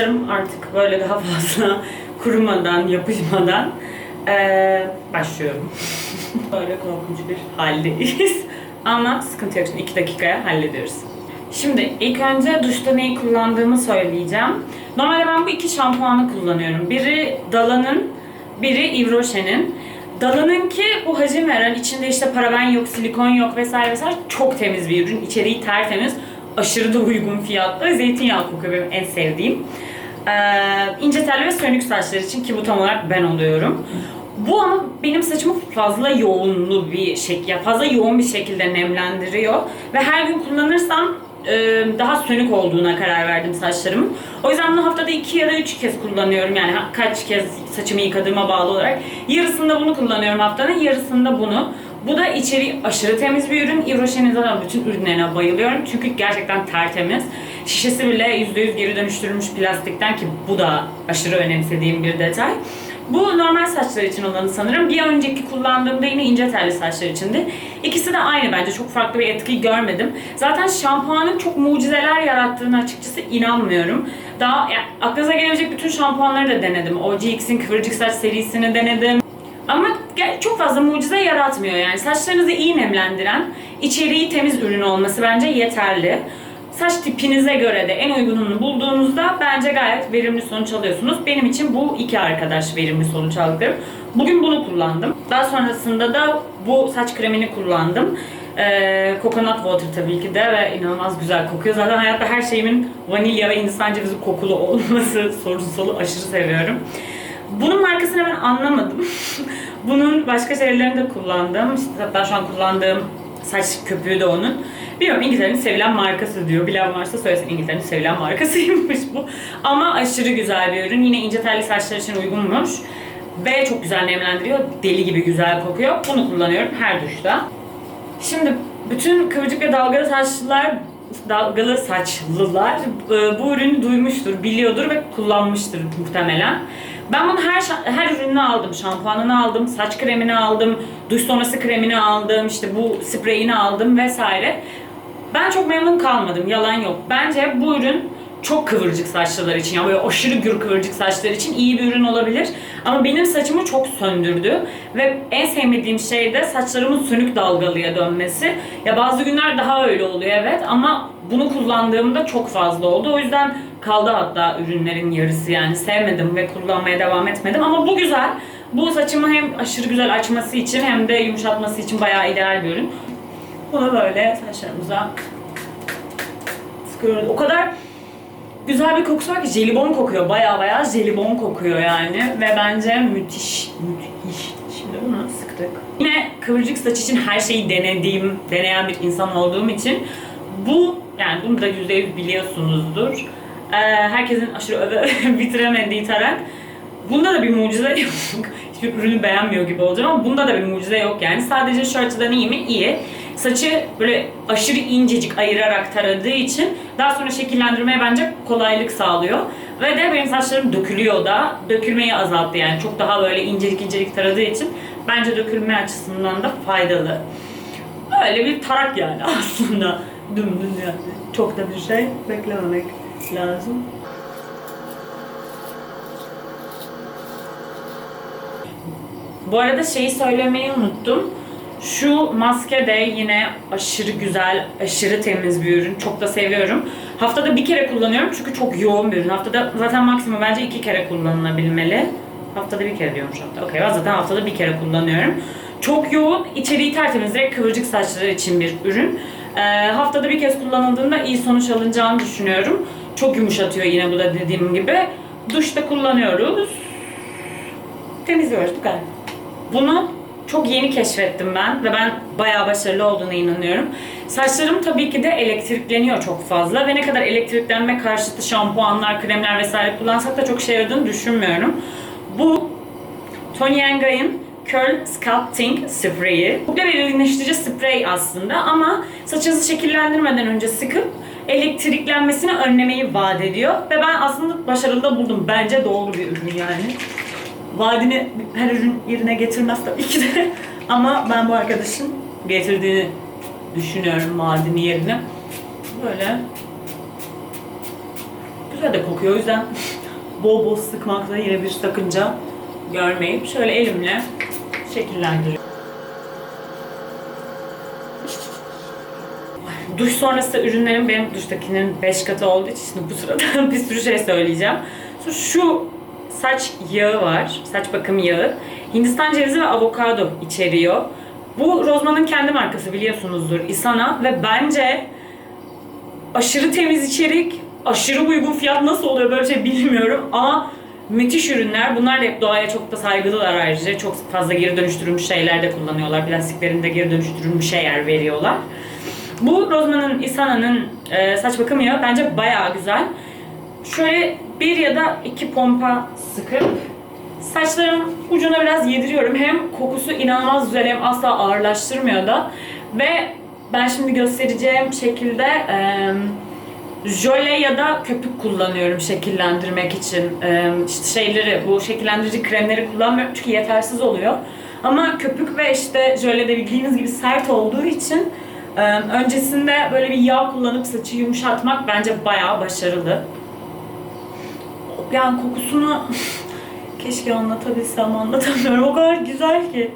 saçlarım artık böyle daha fazla kurumadan, yapışmadan eee, başlıyorum. böyle korkunç bir haldeyiz. Ama sıkıntı yok. Şimdi iki dakikaya hallediyoruz. Şimdi ilk önce duşta neyi kullandığımı söyleyeceğim. Normalde ben bu iki şampuanı kullanıyorum. Biri Dala'nın, biri Yves Rocher'in. Dala'nınki bu hacim veren, içinde işte paraben yok, silikon yok vesaire vesaire çok temiz bir ürün. İçeriği tertemiz, aşırı da uygun fiyatlı. Zeytinyağı kokuyor benim en sevdiğim. Ee, ince telli ve sönük saçlar için ki bu tam olarak ben oluyorum. Bu ama benim saçımı fazla yoğunlu bir şekilde, fazla yoğun bir şekilde nemlendiriyor. Ve her gün kullanırsam e, daha sönük olduğuna karar verdim saçlarımın. O yüzden bunu haftada iki ya da üç kez kullanıyorum. Yani kaç kez saçımı yıkadığıma bağlı olarak. Yarısında bunu kullanıyorum haftanın, yarısında bunu. Bu da içeriği aşırı temiz bir ürün. Yves Rocher'in zaten bütün ürünlerine bayılıyorum. Çünkü gerçekten tertemiz. Şişesi bile %100 geri dönüştürülmüş plastikten ki bu da aşırı önemsediğim bir detay. Bu normal saçlar için olanı sanırım. Bir önceki kullandığımda yine ince telli saçlar içindi. İkisi de aynı bence. Çok farklı bir etki görmedim. Zaten şampuanın çok mucizeler yarattığını açıkçası inanmıyorum. Daha yani aklınıza gelebilecek bütün şampuanları da denedim. OGX'in Kıvırcık Saç serisini denedim. Ama çok fazla mucize yaratmıyor yani. Saçlarınızı iyi nemlendiren, içeriği temiz ürün olması bence yeterli. Saç tipinize göre de en uygununu bulduğunuzda bence gayet verimli sonuç alıyorsunuz. Benim için bu iki arkadaş verimli sonuç aldıklarım. Bugün bunu kullandım. Daha sonrasında da bu saç kremini kullandım. Ee, coconut water tabii ki de ve inanılmaz güzel kokuyor. Zaten hayatta her şeyimin vanilya ve hindistan cevizi kokulu olması sorumsulu aşırı seviyorum. Bunun markasını ben anlamadım. Bunun başka şeylerini de kullandım. İşte hatta şu an kullandığım saç köpüğü de onun. Bilmiyorum İngiltere'nin sevilen markası diyor. Bilen varsa söylesin İngiltere'nin sevilen markasıymış bu. Ama aşırı güzel bir ürün. Yine ince telli saçlar için uygunmuş. Ve çok güzel nemlendiriyor. Deli gibi güzel kokuyor. Bunu kullanıyorum her duşta. Şimdi bütün kıvırcık ve dalgalı saçlılar dalgalı saçlılar e, bu ürünü duymuştur, biliyordur ve kullanmıştır muhtemelen. Ben bunu her her ürününü aldım. Şampuanını aldım, saç kremini aldım, duş sonrası kremini aldım, işte bu spreyini aldım vesaire. Ben çok memnun kalmadım, yalan yok. Bence bu ürün çok kıvırcık saçlılar için, ya böyle aşırı gür kıvırcık saçlar için iyi bir ürün olabilir. Ama benim saçımı çok söndürdü. Ve en sevmediğim şey de saçlarımın sönük dalgalıya dönmesi. Ya bazı günler daha öyle oluyor evet ama bunu kullandığımda çok fazla oldu. O yüzden kaldı hatta ürünlerin yarısı yani sevmedim ve kullanmaya devam etmedim. Ama bu güzel. Bu saçımı hem aşırı güzel açması için hem de yumuşatması için bayağı ideal bir ürün. Bunu böyle saçlarımıza sıkıyoruz. O kadar güzel bir kokusu var ki jelibon kokuyor. Baya baya jelibon kokuyor yani. Ve bence müthiş, müthiş. Şimdi bunu sıktık. Yine kıvırcık saç için her şeyi denediğim, deneyen bir insan olduğum için bu, yani bunu da %100 biliyorsunuzdur. Ee, herkesin aşırı öve bitiremediği tarak. Bunda da bir mucize yok. Hiçbir ürünü beğenmiyor gibi olacağım ama bunda da bir mucize yok yani. Sadece şu açıdan iyi mi? İyi. Saçı böyle aşırı incecik ayırarak taradığı için daha sonra şekillendirmeye bence kolaylık sağlıyor. Ve de benim saçlarım dökülüyor da dökülmeyi azalttı yani çok daha böyle incelik incelik taradığı için bence dökülme açısından da faydalı. Öyle bir tarak yani aslında. Dümdüz yani. Çok da bir şey beklememek lazım. Bu arada şeyi söylemeyi unuttum. Şu maske de yine aşırı güzel, aşırı temiz bir ürün. Çok da seviyorum. Haftada bir kere kullanıyorum çünkü çok yoğun bir ürün. Haftada zaten maksimum bence iki kere kullanılabilmeli. Haftada bir kere diyormuş hatta. Okey ben zaten haftada bir kere kullanıyorum. Çok yoğun, içeriği tertemiz ve kıvırcık saçları için bir ürün. Ee, haftada bir kez kullanıldığında iyi sonuç alınacağını düşünüyorum. Çok yumuşatıyor yine bu da dediğim gibi. Duşta kullanıyoruz. Temizliyoruz bu kadar. Bunu çok yeni keşfettim ben ve ben bayağı başarılı olduğuna inanıyorum. Saçlarım tabii ki de elektrikleniyor çok fazla ve ne kadar elektriklenme karşıtı şampuanlar, kremler vesaire kullansak da çok şey yaradığını düşünmüyorum. Bu Tony Angay'ın Curl Sculpting spreyi. Bu bir derinleştirici sprey aslında ama saçınızı şekillendirmeden önce sıkıp elektriklenmesini önlemeyi vaat ediyor. Ve ben aslında başarılı da buldum. Bence doğru bir ürün yani. Vaadini her ürün yerine getirmez tabii ki de. Ama ben bu arkadaşın getirdiğini düşünüyorum vaadini yerine. Böyle süre de kokuyor. O yüzden bol bol sıkmakta yine bir sakınca görmeyip şöyle elimle şekillendiriyorum. Duş sonrası ürünlerim benim duştakinin 5 katı olduğu için bu sırada bir sürü şey söyleyeceğim. Şu saç yağı var, saç bakım yağı. Hindistan cevizi ve avokado içeriyor. Bu Rozman'ın kendi markası biliyorsunuzdur Isana ve bence aşırı temiz içerik, aşırı uygun fiyat nasıl oluyor böyle şey bilmiyorum ama müthiş ürünler. Bunlar da hep doğaya çok da saygılılar ayrıca. Çok fazla geri dönüştürülmüş şeyler de kullanıyorlar. Plastiklerinde geri dönüştürülmüş şeyler veriyorlar. Bu Rozman'ın Isana'nın e, saç bakım yağı bence bayağı güzel. Şöyle bir ya da iki pompa sıkıp saçlarımın ucuna biraz yediriyorum. Hem kokusu inanılmaz güzel hem asla ağırlaştırmıyor da. Ve ben şimdi göstereceğim şekilde e, jöle ya da köpük kullanıyorum şekillendirmek için. E, işte şeyleri, bu şekillendirici kremleri kullanmıyorum çünkü yetersiz oluyor. Ama köpük ve işte jöle de bildiğiniz gibi sert olduğu için öncesinde böyle bir yağ kullanıp saçı yumuşatmak bence bayağı başarılı. Yani kokusunu keşke anlatabilsem anlatamıyorum. O kadar güzel ki.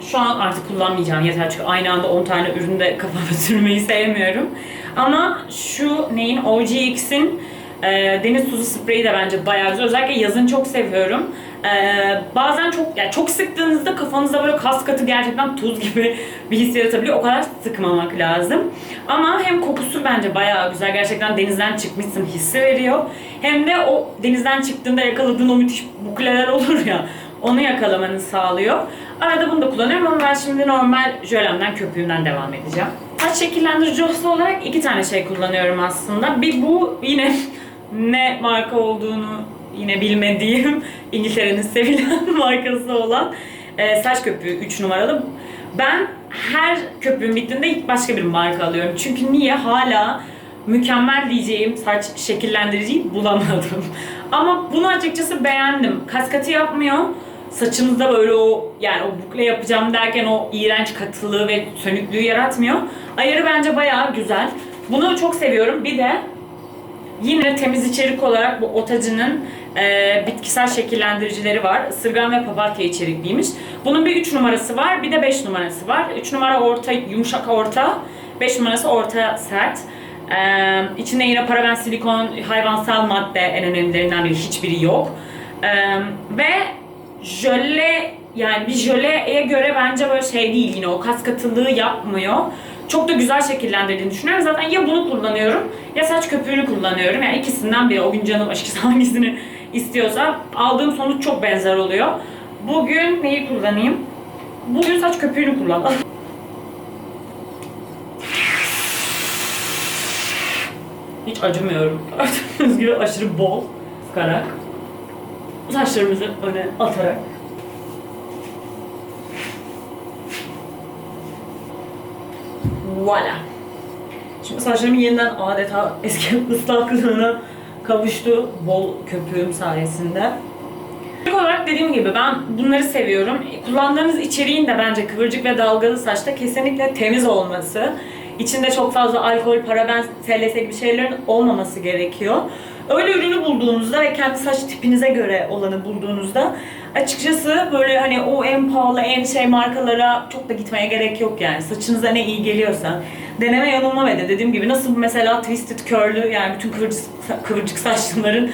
Şu an artık kullanmayacağım yeter çünkü aynı anda 10 tane üründe kafama sürmeyi sevmiyorum. Ama şu neyin OGX'in e, deniz tuzu spreyi de bence bayağı güzel. Özellikle yazın çok seviyorum. E, bazen çok yani çok sıktığınızda kafanızda böyle kas katı gerçekten tuz gibi bir his yaratabiliyor. O kadar sıkmamak lazım. Ama hem kokusu bence bayağı güzel. Gerçekten denizden çıkmışsın hissi veriyor. Hem de o denizden çıktığında yakaladığın o müthiş bukleler olur ya. Onu yakalamanı sağlıyor. Arada bunu da kullanıyorum ama ben şimdi normal jölemden, köpüğümden devam edeceğim. Saç şekillendirici olarak iki tane şey kullanıyorum aslında. Bir bu yine ne marka olduğunu yine bilmediğim İngiltere'nin sevilen markası olan e, saç köpüğü 3 numaralı. Ben her köpüğüm bittiğinde başka bir marka alıyorum. Çünkü niye? Hala mükemmel diyeceğim saç şekillendiriciyi bulamadım. Ama bunu açıkçası beğendim. Kas katı yapmıyor. Saçınızda böyle o yani o bukle yapacağım derken o iğrenç katılığı ve sönüklüğü yaratmıyor. Ayarı bence bayağı güzel. Bunu çok seviyorum. Bir de Yine temiz içerik olarak bu Otacı'nın e, bitkisel şekillendiricileri var. Isırgan ve papatya içerikliymiş. Bunun bir 3 numarası var, bir de 5 numarası var. 3 numara orta, yumuşak orta, 5 numarası orta sert. E, içinde yine paraben, silikon, hayvansal madde en önemlilerinden biri, hiçbiri yok. E, ve jöle yani bir jöleye göre bence böyle şey değil yine o kas katılığı yapmıyor. Çok da güzel şekillendirdiğini düşünüyorum. Zaten ya bunu kullanıyorum ya saç köpüğünü kullanıyorum. Yani ikisinden biri. O gün canım açıkçası hangisini istiyorsa aldığım sonuç çok benzer oluyor. Bugün neyi kullanayım? Bugün saç köpüğünü kullandım. Hiç acımıyorum. Gördüğünüz gibi aşırı bol sıkarak. Saçlarımızı öne atarak. Voila. Şimdi saçlarım yeniden adeta eski ıslaklığına kavuştu bol köpüğüm sayesinde. İlk olarak dediğim gibi ben bunları seviyorum. Kullandığınız içeriğin de bence kıvırcık ve dalgalı saçta kesinlikle temiz olması. İçinde çok fazla alkol, paraben, TLS gibi şeylerin olmaması gerekiyor. Öyle ürünü bulduğunuzda ve kendi saç tipinize göre olanı bulduğunuzda açıkçası böyle hani o en pahalı, en şey markalara çok da gitmeye gerek yok yani. Saçınıza ne iyi geliyorsa. Deneme yanılma ve de dediğim gibi nasıl mesela twisted curl'ü yani bütün kıvırcık, kıvırcık saçlıların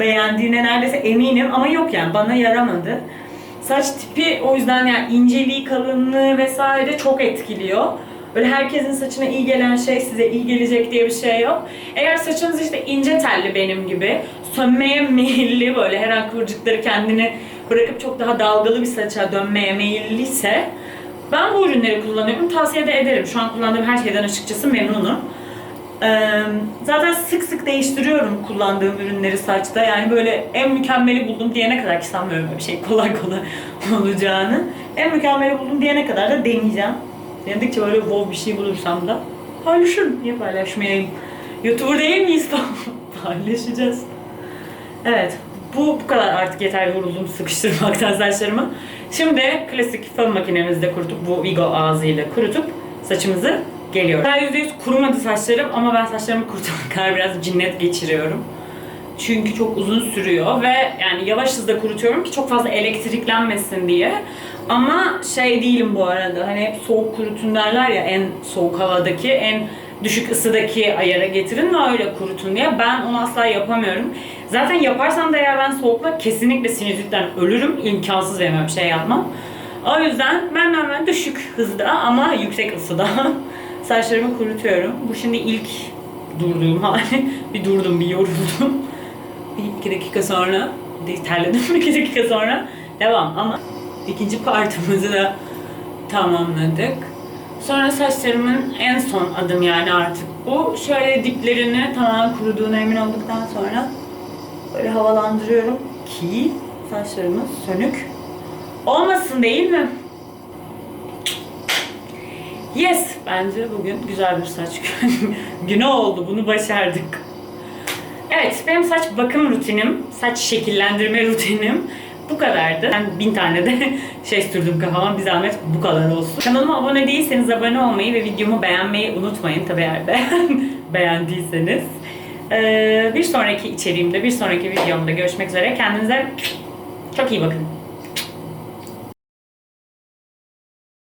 beğendiğine neredeyse eminim ama yok yani bana yaramadı. Saç tipi o yüzden yani inceliği, kalınlığı vesaire çok etkiliyor. Böyle herkesin saçına iyi gelen şey size iyi gelecek diye bir şey yok. Eğer saçınız işte ince telli benim gibi, sönmeye meyilli böyle her an kıvırcıkları kendini bırakıp çok daha dalgalı bir saça dönmeye meyilliyse ben bu ürünleri kullanıyorum. Tavsiye de ederim. Şu an kullandığım her şeyden açıkçası memnunum. Ee, zaten sık sık değiştiriyorum kullandığım ürünleri saçta. Yani böyle en mükemmeli buldum diyene kadar ki sanmıyorum bir şey kolay kolay olacağını. En mükemmeli buldum diyene kadar da deneyeceğim. Denedikçe böyle wow bir şey bulursam da paylaşırım. Niye paylaşmayayım? YouTuber değil miyiz? Paylaşacağız. Evet. Bu, bu kadar artık yeter yoruldum sıkıştırmaktan saçlarımı. Şimdi klasik fön makinemizde kurutup bu Vigo ağzıyla kurutup saçımızı geliyorum. Daha %100 kurumadı saçlarım ama ben saçlarımı kurutana kadar biraz cinnet geçiriyorum. Çünkü çok uzun sürüyor ve yani yavaş hızda kurutuyorum ki çok fazla elektriklenmesin diye. Ama şey değilim bu arada hani hep soğuk kurutun derler ya en soğuk havadaki en düşük ısıdaki ayara getirin ve öyle kurutun diye. Ben onu asla yapamıyorum. Zaten yaparsam da eğer ben soğukla kesinlikle sinüzitten ölürüm. İmkansız benim bir şey yapmam. O yüzden ben hemen düşük hızda ama yüksek ısıda saçlarımı kurutuyorum. Bu şimdi ilk durduğum hali. bir durdum, bir yoruldum. Bir iki dakika sonra, terledim iki dakika sonra devam ama ikinci partımızı da tamamladık. Sonra saçlarımın en son adım yani artık bu. Şöyle diplerini tamamen kuruduğuna emin olduktan sonra böyle havalandırıyorum ki saçlarımız sönük olmasın değil mi? Yes, bence bugün güzel bir saç günü oldu. Bunu başardık. Evet, benim saç bakım rutinim, saç şekillendirme rutinim bu kadardı. Ben bin tane de şey sürdüm kafama, bir zahmet bu kadar olsun. Kanalıma abone değilseniz abone olmayı ve videomu beğenmeyi unutmayın. Tabii eğer beğen, beğendiyseniz. Ee, bir sonraki içeriğimde, bir sonraki videomda görüşmek üzere. Kendinize çok iyi bakın.